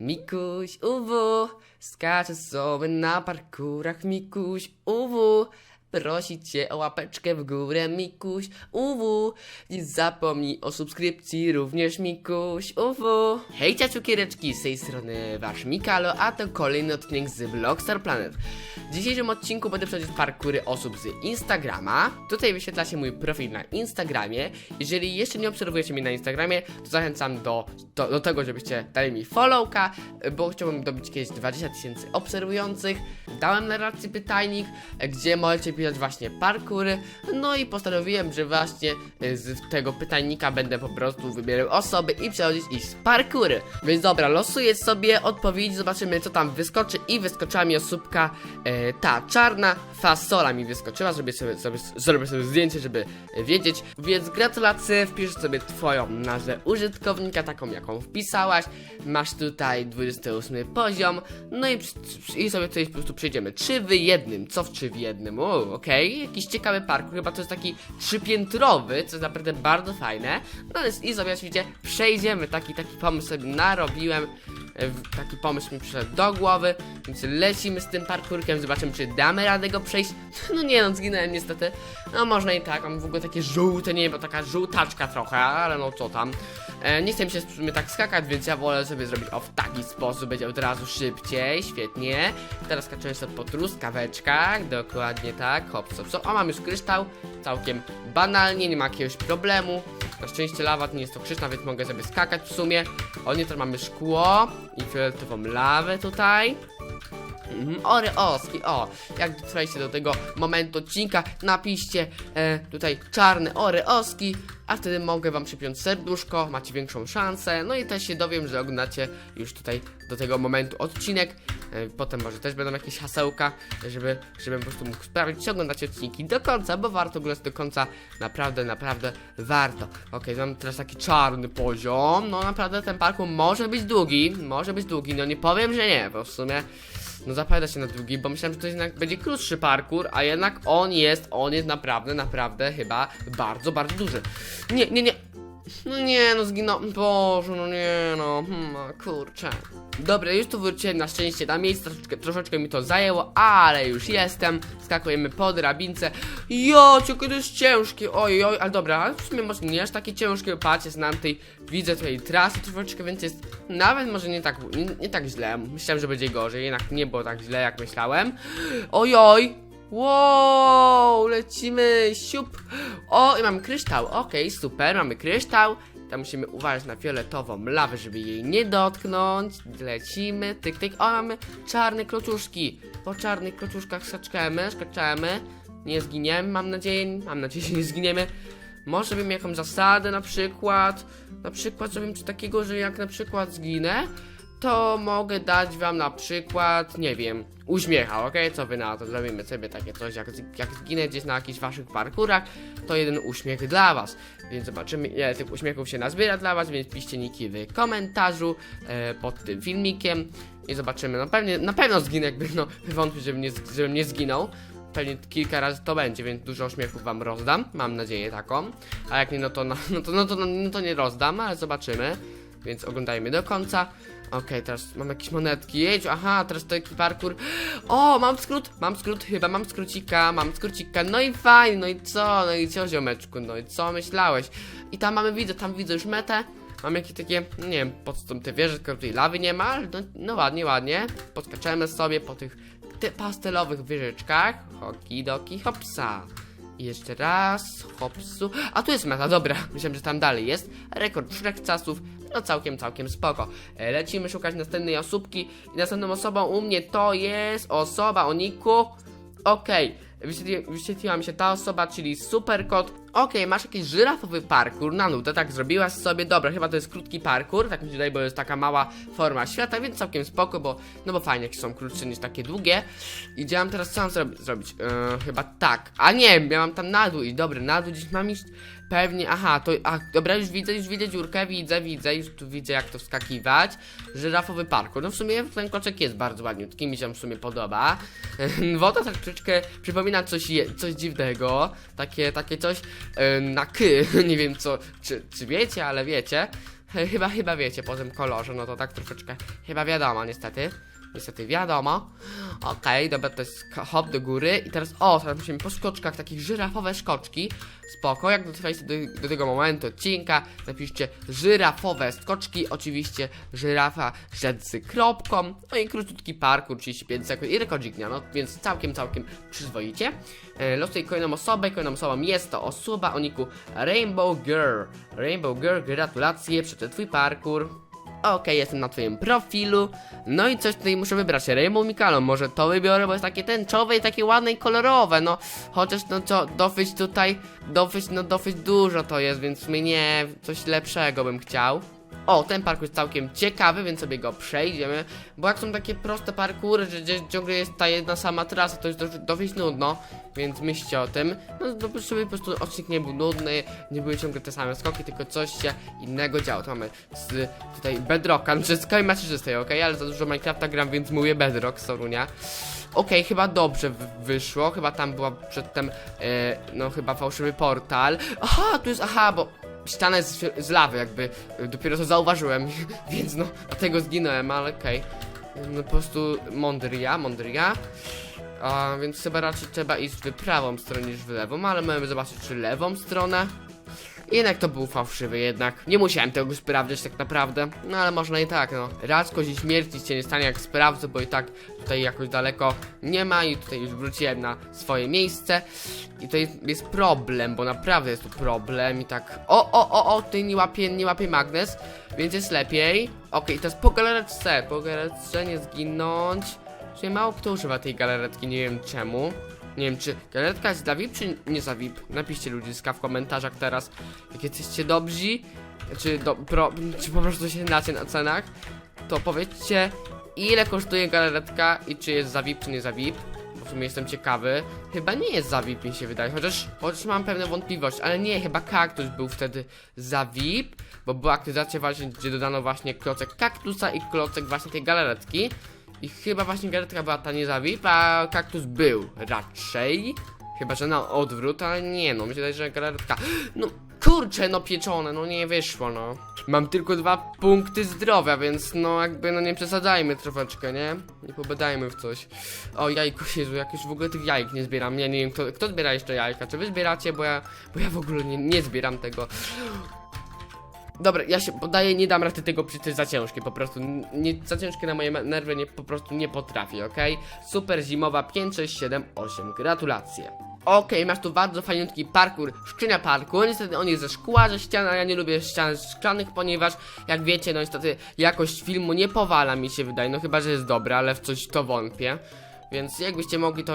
Mikuś UW skacze sobie na parkurach. Mikuś UW prosi cię o łapeczkę w górę. Mikuś UW nie zapomnij o subskrypcji również Mikuś UW. Hej ciaciukiereczki, z tej strony wasz Mikalo, a to kolejny odcinek z Vlogstar Planet. W dzisiejszym odcinku będę przechodzić parkury osób z Instagrama. Tutaj wyświetla się mój profil na Instagramie. Jeżeli jeszcze nie obserwujecie mnie na Instagramie, to zachęcam do, do, do tego, żebyście dali mi followka, bo chciałbym dobić kiedyś 20 tysięcy obserwujących. Dałem na pytajnik, gdzie możecie pisać właśnie parkury. No i postanowiłem, że właśnie y, z tego pytajnika będę po prostu wybierał osoby i przechodzić ich z parkury. Więc dobra, losuję sobie odpowiedź, zobaczymy co tam wyskoczy i wyskoczyła mi osóbka e, ta czarna fasola mi wyskoczyła, zrobię sobie, sobie, zrobię sobie zdjęcie, żeby e, wiedzieć. Więc gratulacje, wpisz sobie twoją nazwę użytkownika, taką jaką wpisałaś. Masz tutaj 28 poziom, no i, i sobie tutaj po prostu przejdziemy. Trzy w jednym, co w trzy w jednym? O, okej, jakiś ciekawy parkour, chyba to jest taki trzypiętrowy, co jest naprawdę bardzo fajne. No ale i sobie oczywiście przejdziemy, taki, taki pomysł sobie narobiłem. E, Taki pomysł mi przyszedł do głowy, więc lecimy z tym parkurkiem, zobaczymy czy damy radę go przejść. No nie no, zginąłem niestety. No można i tak, mam w ogóle takie żółte niebo, taka żółtaczka trochę, ale no co tam. E, nie chcę mi się w sumie tak skakać, więc ja wolę sobie zrobić o w taki sposób, będzie od razu szybciej, świetnie. Teraz skaczemy sobie po truskaweczkach, dokładnie tak, hop, hop, hop. O, mam już kryształ, całkiem banalnie, nie ma jakiegoś problemu. Na szczęście lawa to nie jest toksyczna, więc mogę sobie skakać w sumie. O nie, teraz mamy szkło i fioletową lawę tutaj. Mhm, Oreoski, o, jak dotrwaliście do tego momentu odcinka, napiszcie e, tutaj czarne Oreoski, a wtedy mogę wam przypiąć serduszko, macie większą szansę, no i też się dowiem, że oglądacie już tutaj do tego momentu odcinek, potem może też będą jakieś hasełka, żeby, żebym po prostu mógł sprawdzić, czy oglądacie odcinki do końca, bo warto oglądać do końca, naprawdę, naprawdę warto. Okej, mam teraz taki czarny poziom, no naprawdę ten parkour może być długi, może być długi, no nie powiem, że nie, bo w sumie no zapowiada się na długi, bo myślałem, że to jednak będzie krótszy parkour, a jednak on jest, on jest naprawdę, naprawdę chyba bardzo, bardzo duży. Nie, nie, nie. No nie, no zginął. Boże, no nie, no. Hmm, a kurczę. Dobra, już tu wróciłem na szczęście na miejsce, troszeczkę, troszeczkę mi to zajęło, ale już jestem. Skakujemy po drabince. Jo, tylko to jest ciężkie. Oj, oj, ale dobra, ale w sumie może nie aż takie ciężkie, patrzcie, znam tej, widzę tutaj trasy troszeczkę, więc jest nawet może nie tak, nie, nie tak źle. Myślałem, że będzie gorzej, jednak nie było tak źle, jak myślałem. Oj, oj. Wow, lecimy, siup. O, i mamy kryształ, okej, super, mamy kryształ. Tam musimy uważać na fioletową lawę, żeby jej nie dotknąć. Lecimy, tyk, tyk. O, mamy czarne klocuszki. Po czarnych klocuszkach skaczemy, skaczemy. Nie zginiemy, mam nadzieję, mam nadzieję, że nie zginiemy. Może bym jakąś zasadę na przykład. Na przykład zrobimy coś takiego, że jak na przykład zginę, to mogę dać wam na przykład, nie wiem, uśmiecha, ok? Co wy na to? Zrobimy sobie takie coś, jak, jak zginę gdzieś na jakichś waszych parkurach, to jeden uśmiech dla was. Więc zobaczymy, ile tych uśmiechów się nazbiera dla was, więc piszcie niki w komentarzu e, pod tym filmikiem i zobaczymy. No pewnie, na pewno zginę, jakby no, wątpię, żebym nie, żebym nie zginął. Pewnie kilka razy to będzie, więc dużo uśmiechów wam rozdam, mam nadzieję taką. A jak nie, no to, no, no to, no to, no to nie rozdam, ale zobaczymy. Więc oglądajmy do końca. Okej, teraz mam jakieś monetki. Jedź, aha, teraz to taki parkour. O, mam skrót, mam skrót, chyba mam skrócika, mam skrócika. No i fajnie, no i co? No i co, ziomeczku, no i co myślałeś? I tam mamy, widzę, tam widzę już metę. Mam jakieś takie, nie wiem, po co tam te wieże, tylko tutaj lawy nie ma, no, no ładnie, ładnie. Podskaczemy sobie po tych te pastelowych wieżyczkach. Hoki, doki, hopsa. I jeszcze raz, hopsu. A tu jest meta, dobra. Myślałem, że tam dalej jest. Rekord trzech czasów. No całkiem, całkiem spoko. E, Lecimy szukać następnej osóbki. I następną osobą u mnie to jest osoba o niku. Okej. Wyświetli, wyświetliła mi się ta osoba, czyli Superkot. Okej, masz jakiś żyrafowy parkour na nudę, tak zrobiłaś sobie. Dobra, chyba to jest krótki parkour, tak mi się wydaje, bo jest taka mała forma świata, więc całkiem spoko, bo no bo fajnie, jak są krótsze niż takie długie. I działam teraz co mam zrobi zrobić? Eee, chyba tak. A nie, miałam tam na dół i dobra, na dół gdzieś mam iść. Pewnie, aha, to, a, dobra, już widzę, już widzę dziurkę, widzę, widzę, już tu widzę jak to wskakiwać. Żyrafowy parkour, no w sumie ten koczek jest bardzo ładniutki, mi się w sumie podoba. Woda tak troszeczkę przypomina coś, je, coś dziwnego, takie, takie coś e, na ky, nie wiem co, czy, czy wiecie, ale wiecie. Chyba, chyba wiecie po tym kolorze, no to tak troszeczkę chyba wiadomo, niestety. Niestety wiadomo. Okej, dobra, to jest hop do góry. I teraz, o, teraz musimy po skoczkach, takich żyrafowe skoczki. Spoko, jak dotrwaliście do, do tego momentu odcinka, napiszcie żyrafowe skoczki, oczywiście żyrafa z kropką, no i króciutki parkour, 35 sekund i rekordzik dnia, no więc całkiem, całkiem przyzwoicie. E, losuj kolejną osobę, kolejną osobą jest to osoba o niku Rainbow Girl. Rainbow Girl, gratulacje, przeczytaj twój parkour. Okej, jestem na twoim profilu. No i coś tutaj muszę wybrać. Rainbow Mikalo, może to wybiorę, bo jest takie tęczowe i takie ładne i kolorowe. No, chociaż no co, dosyć tutaj, dosyć, no dosyć dużo to jest, więc w sumie nie, coś lepszego bym chciał. O, ten parkour jest całkiem ciekawy, więc sobie go przejdziemy. Bo jak są takie proste parkury, że gdzieś ciągle jest ta jedna sama trasa, to jest dosyć nudno. Więc myślcie o tym. No, żeby po prostu odcinek nie był nudny, nie były ciągle te same skoki, tylko coś się innego działo. To mamy z tutaj Bedrocka, znaczy z Sky Maczyżystej, ok? Ale za dużo Minecrafta gram, więc mówię Bedrock, Sorunia. Okej, chyba dobrze wyszło, chyba tam była przedtem, e, no chyba fałszywy portal. Aha, tu jest, aha, bo ściana z, z lawy jakby, e, dopiero to zauważyłem, więc no, dlatego zginąłem, ale okej. No po prostu mądry ja. A, więc chyba raczej trzeba iść w prawą stronę niż w lewą, ale możemy zobaczyć czy lewą stronę. Jednak to był fałszywy jednak. Nie musiałem tego sprawdzać tak naprawdę. No ale można i tak, no. Raz kozi śmierci się nie stanie jak sprawdzę, bo i tak tutaj jakoś daleko nie ma i tutaj już wróciłem na swoje miejsce. I to jest, jest problem, bo naprawdę jest tu problem i tak. O, o, o, o, tutaj nie łapie, nie łapie magnes, więc jest lepiej. Okej, to jest po galaretce, po galaretce nie zginąć. Czyli mało kto używa tej galaretki, nie wiem czemu. Nie wiem, czy galetka jest dla VIP, czy nie za VIP? Napiszcie ludziska w komentarzach teraz, jak jesteście dobrzy, czy, do, pro, czy po prostu się znacie na cenach, to powiedzcie, ile kosztuje galeretka i czy jest za VIP, czy nie za VIP. Bo w sumie jestem ciekawy. Chyba nie jest za VIP, mi się wydaje, chociaż, chociaż mam pewne wątpliwości, ale nie, chyba kaktus był wtedy za VIP, bo była aktywacja właśnie, gdzie dodano właśnie klocek kaktusa i klocek właśnie tej galaretki. I chyba właśnie galetka była ta nie za a kaktus był raczej. Chyba, że na odwrót, ale nie no, myślę, że galetka. No kurczę, no pieczone, no nie wyszło, no. Mam tylko dwa punkty zdrowia, więc no jakby no nie przesadzajmy troszeczkę, nie? Nie pobadajmy w coś. O jajko, Jezu, jak już w ogóle tych jajek nie zbieram. Ja nie wiem, kto, kto zbiera jeszcze jajka. Czy wy zbieracie, bo ja, bo ja w ogóle nie, nie zbieram tego. Dobra, ja się podaję, nie dam rady tego, to jest za ciężkie, po prostu, nie, za ciężkie na moje nerwy, nie, po prostu nie potrafię, okej? Super zimowa 5, 6, 7, 8, gratulacje. Okej, masz tu bardzo fajniutki parkour, szczynia parkour, niestety on jest ze szkła, ze ścian, a ja nie lubię ścian szklanych, ponieważ, jak wiecie, no niestety jakość filmu nie powala mi się wydaje, no chyba, że jest dobra, ale w coś to wątpię. Więc jakbyście mogli to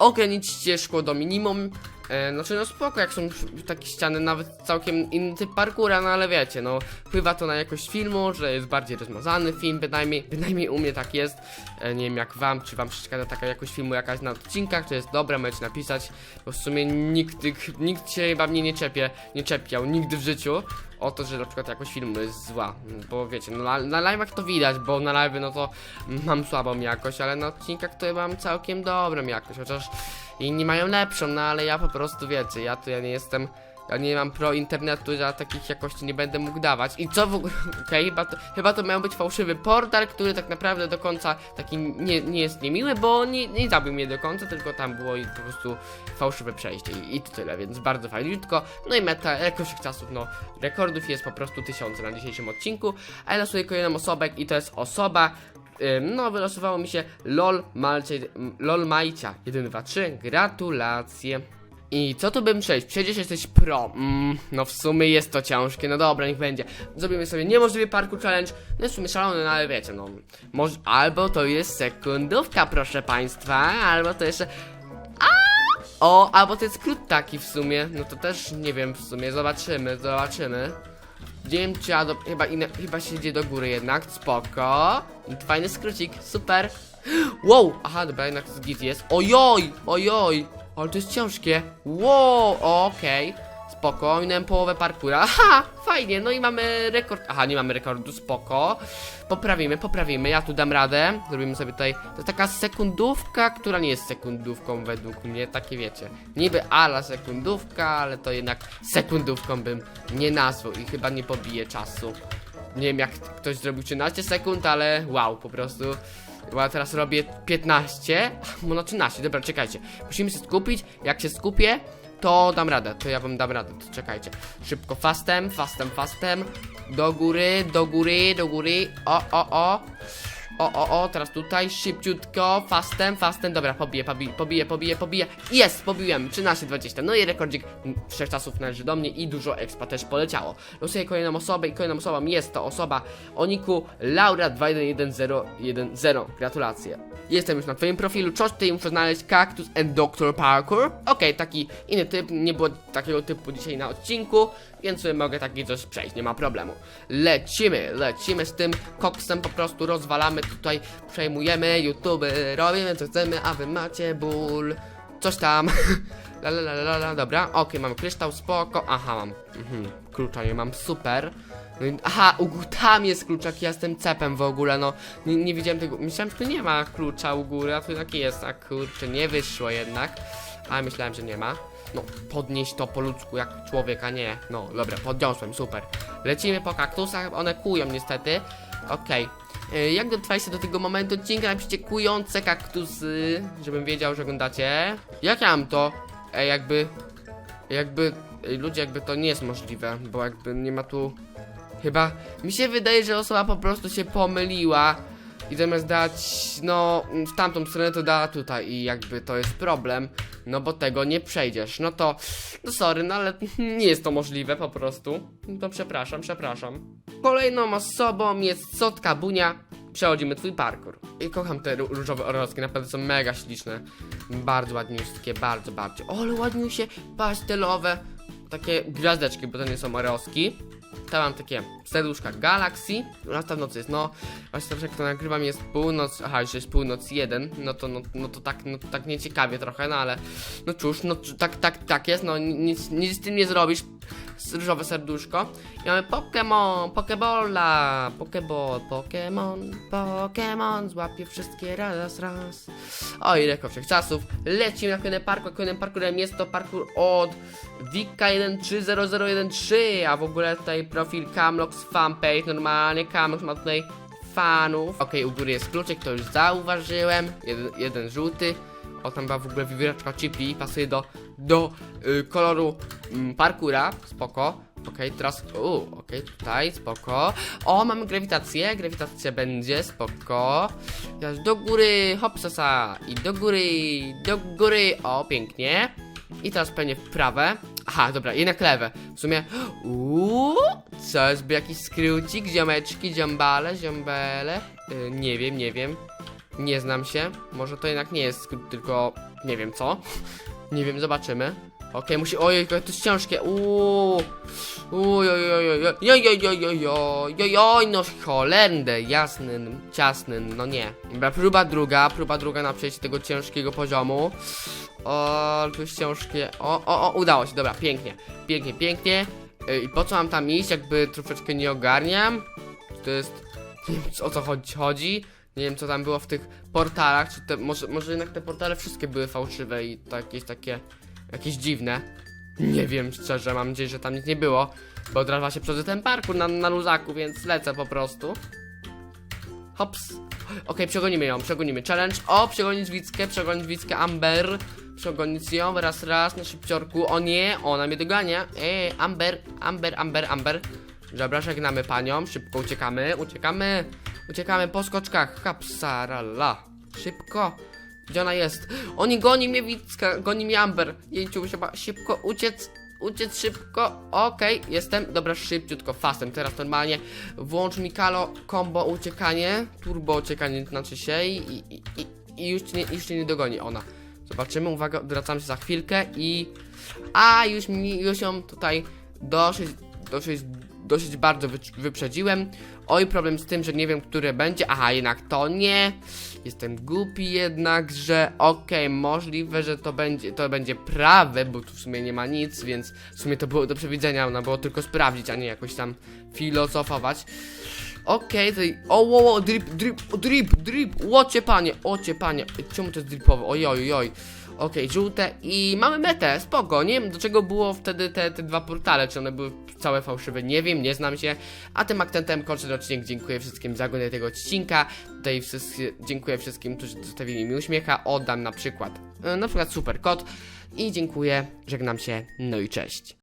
ograniczcie szkło do minimum. E, znaczy no spoko, jak są takie ściany, nawet całkiem inny typ parkura, no ale wiecie, no wpływa to na jakość filmu, że jest bardziej rozmazany film, bynajmniej, bynajmniej u mnie tak jest. E, nie wiem jak wam, czy wam przeszkadza taka jakość filmu jakaś na odcinkach, czy jest dobra, możecie napisać, bo w sumie nikt, nikt się chyba mnie nie czepie, nie czepiał, nigdy w życiu o to, że na przykład jakość filmu jest zła, bo wiecie, no, na, na live'ach to widać, bo na live no to mam słabą jakość, ale na odcinkach to mam całkiem dobrą jakość, chociaż inni mają lepszą, no ale ja po prostu wiecie, ja tu ja nie jestem, ja nie mam pro internetu, ja takich jakości nie będę mógł dawać. I co w ogóle, okej, chyba, to, chyba to miał być fałszywy portal, który tak naprawdę do końca taki nie, nie jest niemiły, bo nie, nie zabił mnie do końca, tylko tam było i po prostu fałszywe przejście i, i tyle, więc bardzo fajniutko. No i meta jakoś czasów, no rekordów jest po prostu tysiące na dzisiejszym odcinku, a ja losuję kolejną osobę i to jest osoba, No, wylosowało mi się LOL Malcie, LOL Majcia 1, 2, 3. Gratulacje. I co tu bym przejść? Przecież jesteś pro. Mm, no w sumie jest to ciężkie, no dobra, niech będzie. Zrobimy sobie niemożliwy parkour challenge. No w sumie szalony, no ale wiecie, no. Może, albo to jest sekundówka, proszę państwa, albo to jeszcze. O, albo to jest skrót taki w sumie. No to też nie wiem w sumie, zobaczymy, zobaczymy. Czy ja do, chyba, inne, chyba się idzie do góry jednak, spoko Fajny skrócik, super Wow, aha dobra, jednak git jest Ojoj, ojoj Ale to jest ciężkie. Wow, okej. Spoko, minąłem połowę parkura. Aha, fajnie, no i mamy rekord. Aha, nie mamy rekordu, spoko. Poprawimy, poprawimy, ja tu dam radę. Zrobimy sobie tutaj, to taka sekundówka Która nie jest sekundówką według mnie Takie wiecie, niby ala sekundówka Ale to jednak sekundówką bym nie nazwał I chyba nie pobije czasu. Nie wiem jak ktoś zrobił 13 sekund, ale wow, po prostu. Bo ja teraz robię 15, no na 13, dobra, czekajcie. Musimy się skupić, jak się skupię, to dam radę, to ja wam dam radę, to czekajcie. Szybko, fastem, fastem, fastem. Do góry, do góry, do góry. O, o, o. O, o, o, teraz tutaj szybciutko, fastem, fastem, dobra, pobiję, pobiję, pobiję, pobiję. Jest, pobiłem, 13-20. No i rekordzik wszechczasów należy do mnie i dużo expa też poleciało. Losuję kolejną osobę i kolejną osobą jest to osoba o niku Laura 211010. Gratulacje. Jestem już na twoim profilu, coś muszę znaleźć Cactus and Dr. Parkour. Okej, taki inny typ, nie było takiego typu dzisiaj na odcinku, więc mogę taki coś przejść, nie ma problemu. Lecimy, lecimy z tym koksem, po prostu rozwalamy tutaj, przejmujemy YouTube, robimy co chcemy, a wy macie ból. Coś tam. La la la la dobra, okej, mam kryształ, spoko, aha, mam, mhm, klucza nie mam, super. No i- Aha, u tam jest kluczak, ja jestem cepem w ogóle, no, nie, nie widziałem tego, myślałem, że tu nie ma klucza u góry, a tu taki jest, a kurczę, nie wyszło jednak, ale myślałem, że nie ma. No, podnieść to po ludzku jak człowiek, a nie, no, dobra, podniosłem, super. Lecimy po kaktusach, one kują niestety, okej. Y, Jak dotrwaliście do tego momentu odcinka, napiszcie kujące kaktusy, żebym wiedział, że oglądacie. Jak ja mam to? Ej, jakby... Jakby... Ludzie, jakby to nie jest możliwe, bo jakby nie ma tu... Chyba... Mi się wydaje, że osoba po prostu się pomyliła i zamiast dać, no, w tamtą stronę, to dała tutaj i jakby to jest problem, no bo tego nie przejdziesz. No to, no sorry, no ale nie jest to możliwe po prostu. No to przepraszam, przepraszam. Kolejną osobą jest Sotka Bunia. Przechodzimy twój parkour. I kocham te ró- różowe orlowskie, naprawdę są mega śliczne. Bardzo ładniuskie, bardzo, bardzo. O, ale ładniusie, pastelowe. Takie gwiazdeczki, bo to nie są orlowski. Tam mam takie serduszka Galaxy. Lata w nocy jest, no. Właśnie teraz jak to nagrywam jest północ. Aha, już jest północ jeden. No to, no, no to tak, no to tak nieciekawie trochę, no ale. No cóż, no tak, tak, tak jest, no nic, nic z tym nie zrobisz. Różowe serduszko. I mamy Pokémon, Pokebola, Pokeball, Pokémon, Pokémon, złapie wszystkie raz, raz. O, ile czasów. Lecimy na kolejny parkour, kolejnym parkurem jest to parkour od Wika130013, a w ogóle tutaj profil Camlox fanpage, normalnie Camlox ma tutaj fanów. Okej, u góry jest kluczyk, to już zauważyłem, jeden, jeden żółty. O, tam była w ogóle wywiereczka Chippy, pasuje do, do y, koloru mm, parkura, spoko. Okej, teraz, u, okej, tutaj, spoko. O, mamy grawitację, grawitacja będzie, spoko. Teraz do góry, hopsasa, i do góry, do góry, o, pięknie. I teraz pewnie w prawe. Aha, dobra, jednak lewe. W sumie, uuu, coś by jakiś skrócik, ziomeczki, ziombale, ziombele. Y, nie wiem, nie wiem. Nie znam się. Może to jednak nie jest tylko nie wiem co. Nie wiem, zobaczymy. Okej, musi. Ojej, to jest ciężkie. Uuu. Uj, oj, oj, oj, oj, oj, oj, oj, oj, oj, oj, oj, no cholendę, jasny, ciasny, no nie. Dobra, próba druga, próba druga na przejście tego ciężkiego poziomu. O, tu jest ciężkie. O, udało się, dobra, pięknie, pięknie, pięknie. I po co mam tam iść, jakby troszeczkę nie ogarniam? To jest, nie wiem o co chodzi, chodzi. Nie wiem co tam było w tych portalach, czy te, może, może jednak te portale wszystkie były fałszywe i jakieś takie, jakieś dziwne. Nie wiem szczerze, mam nadzieję, że tam nic nie było, bo od razu się przez ten parkour na, na luzaku, więc lecę po prostu. Hops. Okej, przegonimy ją, przegonimy. Challenge. O, przegonić Wickę, przegonić Wickę Amber. Przegonić ją, raz, raz, na szybciorku. O nie, ona mnie dogania. Ej, Amber, Amber, Amber, Amber. Dobra, żegnamy panią, szybko uciekamy, uciekamy. Uciekamy po skoczkach. Kapsarala. Szybko. Gdzie ona jest? Oni goni mnie Wicka, goni mnie Amber. Jejciu, trzeba szybko uciec. Uciec szybko, okej, jestem, dobra, szybciutko, fastem, teraz normalnie włącz mi kalo, combo uciekanie, turbo uciekanie znaczy się i, i, i, już, nie, już nie dogoni ona. Zobaczymy, uwaga, wracam się za chwilkę i... A, już mi, już ją tutaj dosyć, dosyć, dosyć bardzo wy, wyprzedziłem. Oj, problem z tym, że nie wiem, które będzie, aha, jednak to nie. Jestem głupi jednak, że okej, możliwe, że to będzie, to będzie prawe, bo tu w sumie nie ma nic, więc w sumie to było do przewidzenia, no było tylko sprawdzić, a nie jakoś tam filozofować. Okej, tutaj, o, o, o, drip, drip, drip, drip, łocie panie, ocie panie, czemu to jest dripowe, oj, oj, oj, Okej, żółte i mamy metę, spoko, nie wiem do czego było wtedy te, te dwa portale, czy one były całe fałszywe, nie wiem, nie znam się, a tym akcentem kończę odcinek, dziękuję wszystkim za oglądanie tego odcinka, tutaj wszyscy, dziękuję wszystkim, którzy zostawili mi uśmiecha, oddam na przykład, e, na przykład super kot i dziękuję, żegnam się, no i cześć.